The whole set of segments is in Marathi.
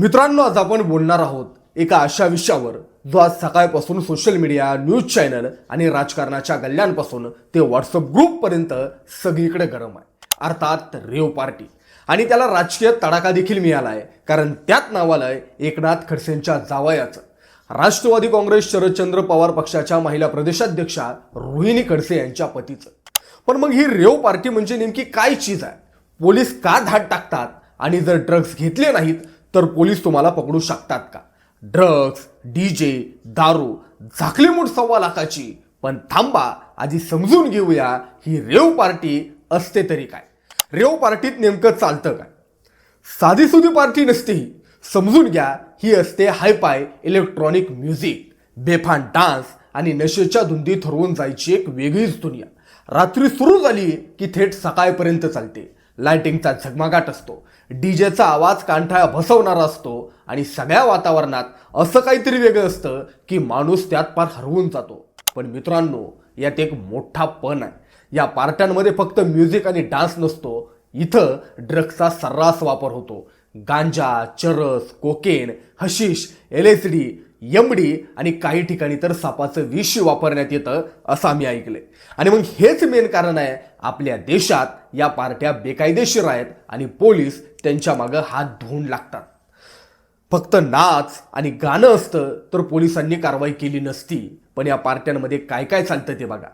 मित्रांनो आज आपण बोलणार आहोत एका अशा विषयावर. जो आज सकाळपासून सोशल मीडिया न्यूज चॅनल आणि राजकारणाच्या गल्ल्यांपासून ते व्हॉट्सअप ग्रुपपर्यंत सगळीकडे गरम आहे. अर्थात रेव पार्टी आणि त्याला राजकीय तडाखा देखील मिळाला आहे कारण त्यात नाव आलंय एकनाथ खडसेंच्या जावयाचं. राष्ट्रवादी काँग्रेस शरदचंद्र पवार पक्षाच्या महिला प्रदेशाध्यक्षा रोहिणी खडसे यांच्या पतीचं. पण मग ही रेव पार्टी म्हणजे नेमकी काय चीज आहे? पोलीस का धाड टाकतात? आणि जर ड्रग्ज घेतले नाहीत तर पोलीस तुम्हाला पकडू शकतात का? ड्रग्ज डीजे दारू झाकली मूठ सव्वा लाखाची. पण थांबा आधी समजून घेऊया ही रेव पार्टी असते तरी काय? रेव पार्टीत नेमकं चालतं काय? साधी सुधी पार्टी नसते ही समजून घ्या ही असते हायपाय इलेक्ट्रॉनिक म्युझिक. बेफान डान्स आणि नशेच्या धुंदीत हरवून जायची एक वेगळीच दुनिया. रात्री सुरू झाली की थेट सकाळपर्यंत चालते. लाईटिंगचा झगमगाट असतो. डीजेचा आवाज कांठाळा भसवणारा असतो आणि सगळ्या वातावरणात असं काहीतरी वेगळं असतं की माणूस त्यात पार हरवून जातो. पण मित्रांनो यात एक मोठा पण आहे. या पार्ट्यांमध्ये फक्त म्युझिक आणि डान्स नसतो. इथं ड्रग्सचा सर्रास वापर होतो. Ganja charas cocaine hashish L S D MD आणि काही ठिकाणी तर सापाचं विष वापरण्यात येतं असं आम्ही ऐकलंय. आणि मग हेच मेन कारण आहे आपल्या देशात या पार्ट्या बेकायदेशीर आहेत आणि पोलीस त्यांच्या मागं हात धुवून लागतात. फक्त नाच आणि गाणं असतं तर पोलिसांनी कारवाई केली नसती. पण या पार्ट्यांमध्ये काय काय चालतं ते बघा.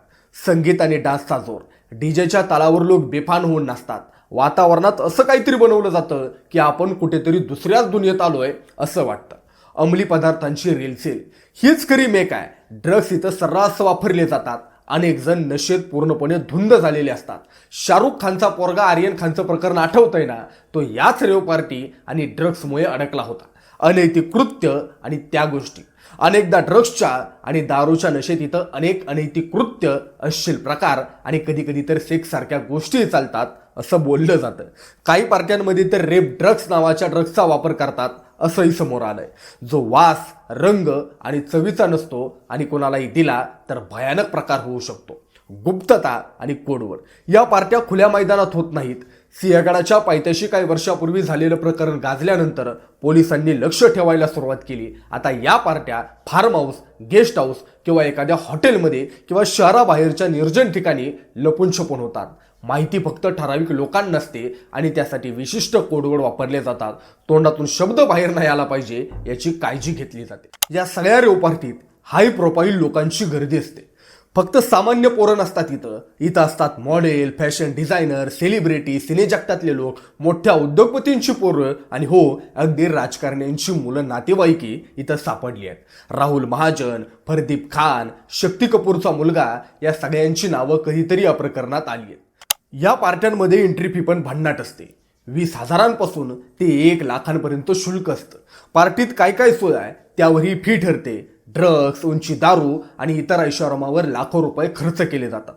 संगीत आणि डान्सचा जोर. डीजेच्या तालावर लोक बेफान होऊन नाचतात. वातावरणात असं काहीतरी बनवलं जातं की आपण कुठेतरी दुसऱ्याच दुनियेत आलोय असं वाटतं. अंमली पदार्थांची रेलसेल हीच खरी मेक आहे. ड्रग्स इथं सर्रास वापरले जातात. अनेक जण नशेत पूर्णपणे धुंद झालेले असतात. शाहरुख खानचा पोरगा आर्यन खानचं प्रकरण आठवतंय ना? तो याच रेव पार्टी आणि ड्रग्समुळे अडकला होता. अनैतिक कृत्य आणि त्या गोष्टी. अनेकदा ड्रग्सच्या आणि दारूच्या नशेत इथं अनेक अनैतिक कृत्य अश्लील प्रकार आणि कधी कधी तर सेक्स सारख्या गोष्टी चालतात असं बोललं जातं. काही पार्ट्यांमध्ये तर रेप ड्रग्स नावाच्या ड्रग्सचा वापर करतात. असंही समोर आलंय. जो वास रंग आणि चवीचा नसतो आणि कोणालाही दिला तर भयानक प्रकार होऊ शकतो. गुप्तता आणि कोडवर. या पार्ट्या खुल्या मैदानात होत नाहीत. सिंहगडाच्या पायथ्याशी काही वर्षापूर्वी झालेलं प्रकरण गाजल्यानंतर पोलिसांनी लक्ष ठेवायला सुरुवात केली. आता या पार्ट्या फार्म हाऊस गेस्ट हाऊस किंवा एखाद्या हॉटेलमध्ये किंवा शहराबाहेरच्या निर्जन ठिकाणी लपून छपून होतात. माहिती फक्त ठराविक लोकांनासते आणि त्यासाठी विशिष्ट कोडवड वापरले जातात. तोंडातून शब्द बाहेर नाही आला पाहिजे याची काळजी घेतली जाते. या सगळ्या रेवपार्टीत हाय प्रोफाईल लोकांची गर्दी असते. फक्त सामान्य पोरं नसतात इथं. इथं असतात मॉडेल फॅशन डिझायनर सेलिब्रिटी सिनेजगतातले लोक मोठ्या उद्योगपतींची पोरं आणि हो अगदी राजकारण्यांची मुलं नातेवाईकी इथं सापडली आहेत. राहुल महाजन फरदीप खान शक्ती कपूरचा मुलगा या सगळ्यांची नावं कधीतरी या प्रकरणात आली आहेत. या पार्ट्यांमध्ये एंट्री फी पण भन्नाट असते. वीस हजारांपासून ते एक लाखांपर्यंत शुल्क असतं. पार्टीत काय काय सोय आहे त्यावरही फी ठरते. ड्रग्स उंची दारू आणि इतर ऐशारामावर लाखो रुपये खर्च केले जातात.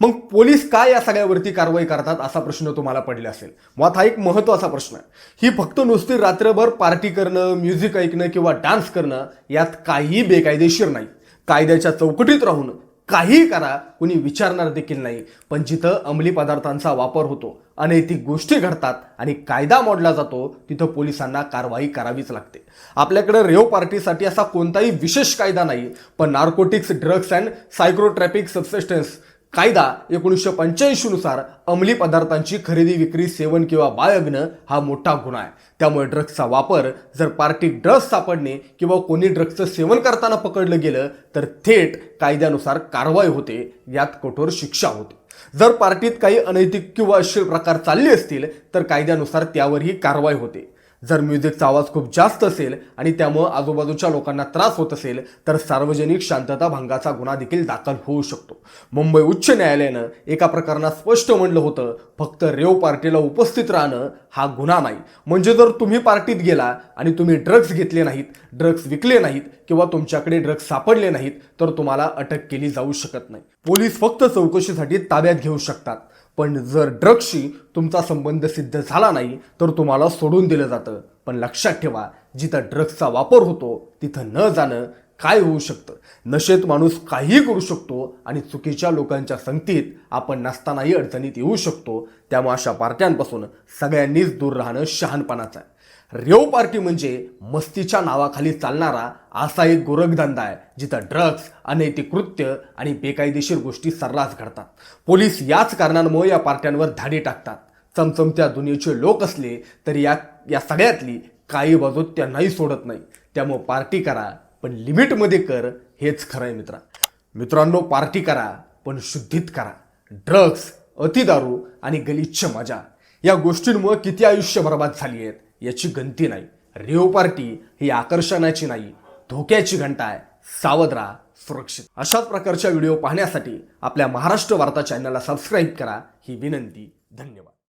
मग पोलीस काय या सगळ्यावरती कारवाई करतात असा प्रश्न तुम्हाला पडला असेल. मुळात हा एक महत्त्वाचा प्रश्न आहे. ही फक्त नुसती रात्रभर पार्टी करणं म्युझिक ऐकणं किंवा डान्स करणं यात काही बेकायदेशीर नाही. कायद्याच्या चौकटीत राहून काहीही करा कुणी विचारणार देखील नाही. पण जिथं अंमली पदार्थांचा वापर होतो अनैतिक गोष्टी घडतात आणि कायदा मोडला जातो तिथं पोलिसांना कारवाई करावीच लागते. आपल्याकडे रेव पार्टीसाठी असा कोणताही विशेष कायदा नाही पण narcotics drugs and psychotropic substances कायदा एकोणीसशे पंच्याऐंशी नुसार अंमली पदार्थांची खरेदी विक्री सेवन किंवा बाळगणं हा मोठा गुन्हा आहे. त्यामुळे ड्रग्सचा वापर जर पार्टी ड्रग्स सापडणे किंवा कोणी ड्रग्सचं सेवन करताना पकडलं गेलं तर थेट कायद्यानुसार कारवाई होते यात कठोर शिक्षा होते. जर पार्टीत काही अनैतिक किंवा अश्लील प्रकार चालले असतील तर कायद्यानुसार त्यावरही कारवाई होते. जर म्युझिकचा आवाज खूप जास्त असेल आणि त्यामुळं आजूबाजूच्या लोकांना त्रास होत असेल तर सार्वजनिक शांतता भंगाचा गुन्हा देखील दाखल होऊ शकतो. मुंबई उच्च न्यायालयानं एका प्रकरणात स्पष्ट म्हणलं होतं फक्त रेव पार्टीला उपस्थित राहणं हा गुन्हा नाही. म्हणजे जर तुम्ही पार्टीत गेला आणि तुम्ही ड्रग्ज घेतले नाहीत ड्रग्ज विकले नाहीत किंवा तुमच्याकडे ड्रग्ज सापडले नाहीत तर तुम्हाला अटक केली जाऊ शकत नाही. पोलीस फक्त चौकशीसाठी ताब्यात घेऊ शकतात. पण जर ड्रग्सशी तुमचा संबंध सिद्ध झाला नाही तर तुम्हाला सोडून दिलं जातं. पण लक्षात ठेवा जिथं ड्रग्सचा वापर होतो तिथं न जाणं काय होऊ शकतं? नशेत माणूस काहीही करू शकतो आणि चुकीच्या लोकांच्या संगतीत आपण नसतानाही अडचणीत येऊ शकतो. त्यामुळे अशा पार्ट्यांपासून सगळ्यांनीच दूर राहणं शहाणपणाचं आहे. रेव पार्टी म्हणजे मस्तीच्या नावाखाली चालणारा असा एक गोरखधंदा आहे जिथं ड्रग्ज अनैतिक कृत्य आणि बेकायदेशीर गोष्टी सर्रास घडतात. पोलीस याच कारणांमुळे या पार्ट्यांवर धाडी टाकतात. चमचमत्या दुनियेचे लोक असले तरी या या सगळ्यातली काही बाजू त्यांनाही सोडत नाही. त्यामुळं पार्टी करा पण लिमिटमध्ये कर हेच खरं आहे मित्रा. मित्रांनो पार्टी करा पण शुद्धीत करा. ड्रग्स अतिदारू आणि गलिच्छ मजा. या गोष्टींमुळे किती आयुष्य बर्बाद झाली आहेत याची गंती नाही. रेव पार्टी ही आकर्षणाची नाही धोक्याची घंटा आहे. सावध राहा सुरक्षित. अशाच प्रकारच्या व्हिडिओ पाहण्यासाठी आपल्या महाराष्ट्र वार्ता चॅनलला सबस्क्राईब करा. ही विनंती. धन्यवाद.